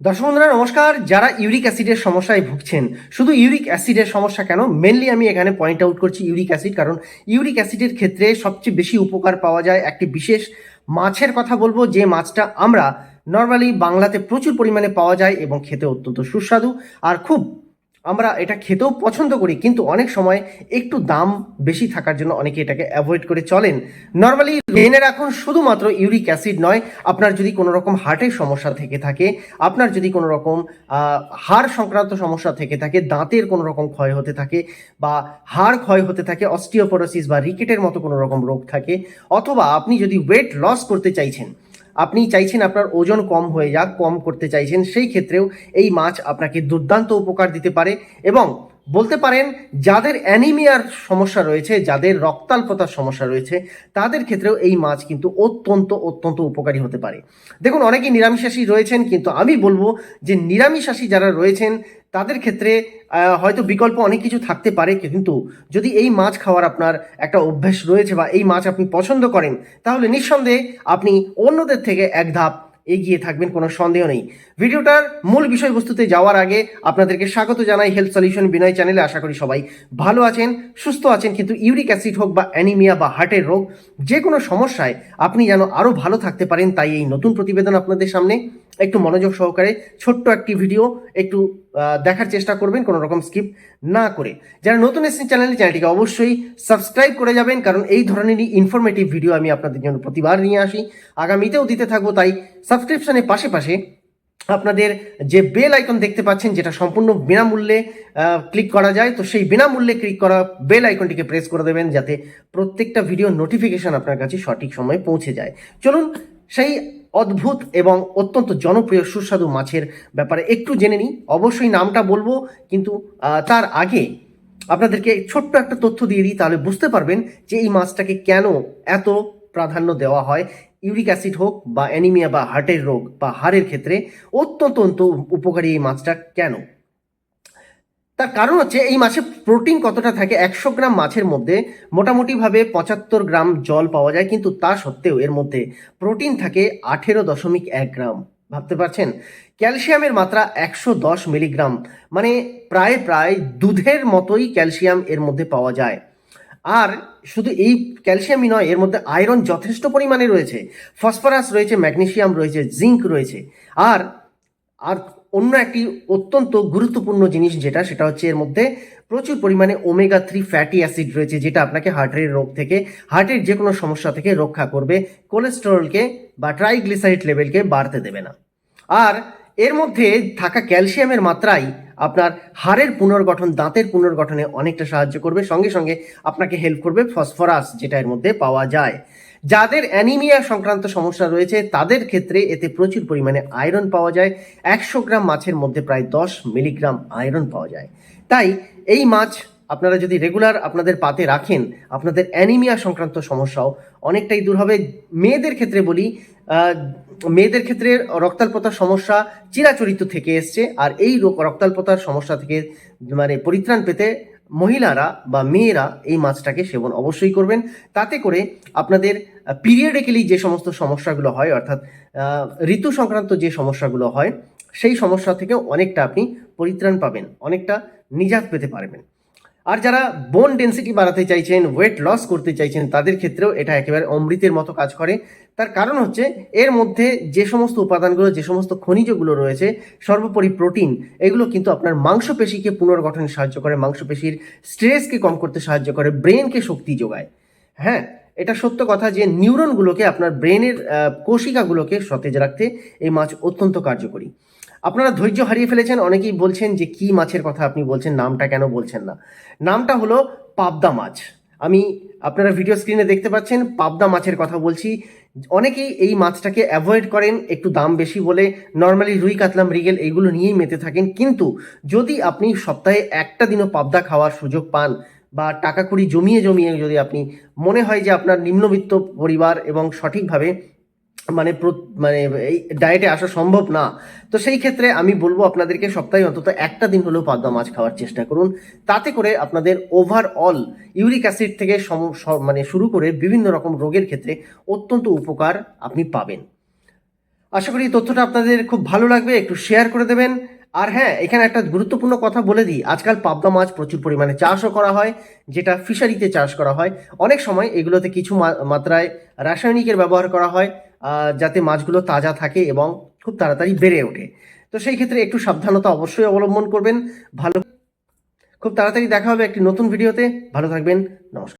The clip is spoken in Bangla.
দর্শক বন্ধুরা, নমস্কার। যারা ইউরিক অ্যাসিডের সমস্যায় ভুগছেন, শুধু ইউরিক অ্যাসিডের সমস্যা কেন? মেনলি আমি এখানে পয়েন্ট আউট করছি ইউরিক অ্যাসিড, কারণ ইউরিক অ্যাসিডের ক্ষেত্রে সবচেয়ে বেশি উপকার পাওয়া যায় একটি বিশেষ মাছের কথা বলব, যে মাছটা আমরা নর্মালি বাংলাতে প্রচুর পরিমাণে পাওয়া যায় এবং খেতে অত্যন্ত সুস্বাদু আর খুব আমরা এটা খেতেও পছন্দ করি, কিন্তু অনেক সময় একটু দাম বেশি থাকার জন্য অনেকে এটাকে অ্যাভয়েড করে চলেন। নর্মালি জেনে রাখুন, শুধুমাত্র ইউরিক অ্যাসিড নয়, আপনার যদি কোনো রকম হার্টের সমস্যা থেকে থাকে, আপনার যদি কোনো রকম হাড় সংক্রান্ত সমস্যা থেকে থাকে, দাঁতের কোনো রকম ক্ষয় হতে থাকে, বা হাড় ক্ষয় হতে থাকে অস্টিওপোরোসিস বা রিকেটের মতো কোনো রকম রোগ থাকে, অথবা আপনি যদি ওয়েট লস করতে চাইছেন আপনি চাইছেন আপনার ওজন কম হয়ে যাক, কম করতে চাইছেন, সেই ক্ষেত্রেও এই মাছ আপনাকে দুর্দান্ত উপকার দিতে পারে এবং বলতে পারেন, যাদের অ্যানিমিয়ার সমস্যা রয়েছে, যাদের রক্তাল্পতার সমস্যা রয়েছে, তাদের ক্ষেত্রেও এই মাছ কিন্তু অত্যন্ত অত্যন্ত উপকারী হতে পারে। দেখুন, অনেকেই নিরামিষাশী রয়েছেন, কিন্তু আমি বলব যে নিরামিষাশী যারা রয়েছেন, তাদের ক্ষেত্রে হয়তো বিকল্প অনেক কিছু থাকতে পারে, কিন্তু যদি এই মাছ খাওয়ার আপনার একটা অভ্যাস রয়েছে বা এই মাছ আপনি পছন্দ করেন, তাহলে নিঃসন্দেহে আপনি অন্যদের থেকে এক ধাপ এগিয়ে থাকবেন, কোনো সন্দেহ নেই। ভিডিওটার মূল বিষয়বস্তুতে যাওয়ার আগে আপনাদেরকে স্বাগত জানাই হেলথ সলিউশন বিনয় চ্যানেলে। আশা করি সবাই ভালো আছেন, সুস্থ আছেন। কিন্তু ইউরিক অ্যাসিড হোক বা অ্যানিমিয়া বা হার্টের রোগ যে কোনো সমস্যায় আপনি যেন আরও ভালো থাকতে পারেন, তাই এই নতুন প্রতিবেদন আপনাদের সামনে। একটু মনোযোগ সহকারে ছোট্ট একটি ভিডিও একটু দেখার চেষ্টা করবেন, কোনো রকম স্কিপ না করে। যারা নতুন এসেছেন চ্যানেলে চ্যানেলটিকে অবশ্যই সাবস্ক্রাইব করে যাবেন, কারণ এই ধরনেরই ইনফরমেটিভ ভিডিও আমি আপনাদের জন্য প্রতিবার নিয়ে আসি। আগামীতেও দিতে থাকব, তাই সাবস্ক্রিপশনের পাশে আপনাদের যে বেল আইকন দেখতে পাচ্ছেন, যেটা সম্পূর্ণ বিনামূল্যে ক্লিক করা যায়, তো সেই বিনামূল্যে ক্লিক করা বেল আইকনটিকে প্রেস করে দেবেন, যাতে প্রত্যেকটা ভিডিও নোটিফিকেশন আপনার কাছে সঠিক সময়ে পৌঁছে যায়। চলুন, সেই অদ্ভুত এবং অত্যন্ত জনপ্রিয় সুস্বাদু মাছের ব্যাপারে একটু জেনে নিই। অবশ্যই নামটা বলব, কিন্তু তার আগে আপনাদেরকে ছোট্ট একটা তথ্য দিয়ে দিই, তাহলে বুঝতে পারবেন যে এই মাছটাকে কেন এত প্রাধান্য দেওয়া হয়। ইউরিক অ্যাসিড হোক বা অ্যানিমিয়া বা হার্টের রোগ বা হাড়ের ক্ষেত্রে অত্যন্ত উপকারী এই মাছটা কেন? তার কারণ হচ্ছে এই মাছে প্রোটিন কতটা থাকে? একশো গ্রাম মাছের মধ্যে মোটামুটিভাবে পঁচাত্তর গ্রাম জল পাওয়া যায়, কিন্তু তা সত্ত্বেও এর মধ্যে প্রোটিন থাকে আঠেরো দশমিক এক গ্রাম। ভাবতে পারছেন? ক্যালসিয়ামের মাত্রা একশো দশ মিলিগ্রাম মানে প্রায় প্রায় দুধের মতোই ক্যালসিয়াম এর মধ্যে পাওয়া যায়। আর শুধু এই ক্যালসিয়ামই নয়, এর মধ্যে আয়রন যথেষ্ট পরিমাণে রয়েছে, ফসফরাস রয়েছে, ম্যাগনেসিয়াম রয়েছে, জিঙ্ক রয়েছে। আর আর অন্য একটি অত্যন্ত গুরুত্বপূর্ণ জিনিস যেটা, সেটা হচ্ছে এর মধ্যে প্রচুর পরিমাণে ওমেগা থ্রি ফ্যাটি অ্যাসিড রয়েছে, যেটা আপনাকে হার্টের রোগ থেকে হার্টের যে কোনো সমস্যা থেকে রক্ষা করবে কোলেস্টেরলকে বা ট্রাইগ্লিসাইড লেভেলকে বাড়তে দেবে না। আর এর মধ্যে থাকা ক্যালসিয়ামের মাত্রাই আপনার হাড়ের পুনর্গঠন, দাঁতের পুনর্গঠনে অনেকটা সাহায্য করবে। সঙ্গে সঙ্গে আপনাকে হেল্প করবে ফসফরাস যেটা এর মধ্যে পাওয়া যায়। যাদের অ্যানিমিয়া সংক্রান্ত সমস্যা রয়েছে, তাদের ক্ষেত্রে এতে প্রচুর পরিমাণে আয়রন পাওয়া যায়। একশো গ্রাম মাছের মধ্যে প্রায় দশ মিলিগ্রাম আয়রন পাওয়া যায়। তাই এই মাছ আপনারা যদি রেগুলার আপনাদের পাতে রাখেন, আপনাদের অ্যানিমিয়া সংক্রান্ত সমস্যাও অনেকটাই দূর হবে। মেয়েদের ক্ষেত্রে বলি মেয়েদের ক্ষেত্রে রক্তাল্পতার সমস্যা চিরাচরিত থেকে এসছে। আর এই রক্তাল্পতার সমস্যা থেকে মানে পরিত্রাণ পেতে মহিলারা বা মেয়েরা এই মাছটাকে সেবন অবশ্যই করবেন। তাতে করে আপনাদের পিরিয়ডিক্যালি যে সমস্ত সমস্যাগুলো হয়, অর্থাৎ ঋতু সংক্রান্ত যে সমস্যাগুলো হয়, সেই সমস্যা থেকে অনেকটা আপনি পরিত্রাণ পাবেন, অনেকটা নিজাত পেতে পারবেন। আর যারা বোন ডেন্সিটি বাড়াতে চাইছেন ওয়েট লস করতে চাইছেন, তাদের ক্ষেত্রেও এটা একেবারে অমৃতের মতো কাজ করে। তার কারণ হচ্ছে, এর মধ্যে যে সমস্ত উপাদানগুলো, যে সমস্ত খনিজগুলো রয়েছে, সর্বোপরি প্রোটিন এগুলো কিন্তু আপনার মাংসপেশিকে পুনর্গঠনে সাহায্য করে, মাংসপেশির স্ট্রেসকে কম করতে সাহায্য করে ব্রেনকে শক্তি যোগায়। হ্যাঁ এটা সত্য কথা যে নিউরনগুলোকে আপনার ব্রেনের কোশিকাগুলোকে সতেজ রাখতে এই মাছ অত্যন্ত কার্যকরী। আপনারা ধৈর্য হারিয়ে ফেলেছেন, অনেকেই বলছেন যে কি মাছের কথা আপনি বলছেন, নামটা কেন বলছেন না। নামটা হলো পাবদা মাছ। আমি আপনারা ভিডিও স্ক্রিনে দেখতে পাচ্ছেন, পাবদা মাছের কথা বলছি। অনেকেই এই মাছটাকে অ্যাভয়েড করেন, একটু দাম বেশি বলে। নর্মালি রুই, কাতলা, মৃগেল এইগুলো নিয়েই মেতে থাকেন। কিন্তু যদি আপনি সপ্তাহে একটা দিনও পাবদা খাওয়ার সুযোগ পান বা টাকা কুড়ি জমিয়ে জমিয়ে যদি আপনি, মনে হয় যে আপনার নিম্নবিত্ত পরিবার এবং সঠিকভাবে মানে মানে এই ডায়েটে আসা সম্ভব না। তো সেই ক্ষেত্রে আমি বলব আপনাদেরকে সপ্তাহে অন্তত একটা দিন হলেও পাবদা মাছ খাওয়ার চেষ্টা করুন। তাতে করে আপনাদের ওভারঅল ইউরিক অ্যাসিড থেকে মানে শুরু করে বিভিন্ন রকম রোগের ক্ষেত্রে অত্যন্ত উপকার আপনি পাবেন। আশা করি তথ্যটা আপনাদের খুব ভালো লাগবে, একটু শেয়ার করে দেবেন। আর হ্যাঁ এখানে একটা গুরুত্বপূর্ণ কথা বলে দিই। আজকাল পাবদা মাছ প্রচুর পরিমাণে চাষও করা হয়, যেটা ফিশারিতে চাষ করা হয়। অনেক সময় এগুলোতে কিছু মাত্রায় রাসায়নিকের ব্যবহার করা হয়। যাতে মাছগুলো তাজা থাকে এবং খুব তাড়াতাড়ি বেড়ে ওঠে। তো সেই ক্ষেত্রে একটু সাবধানতা অবশ্যই অবলম্বন করবেন। ভালো খুব তাড়াতাড়ি দেখা হবে একটি নতুন ভিডিওতে। ভালো থাকবেন। নমস্কার।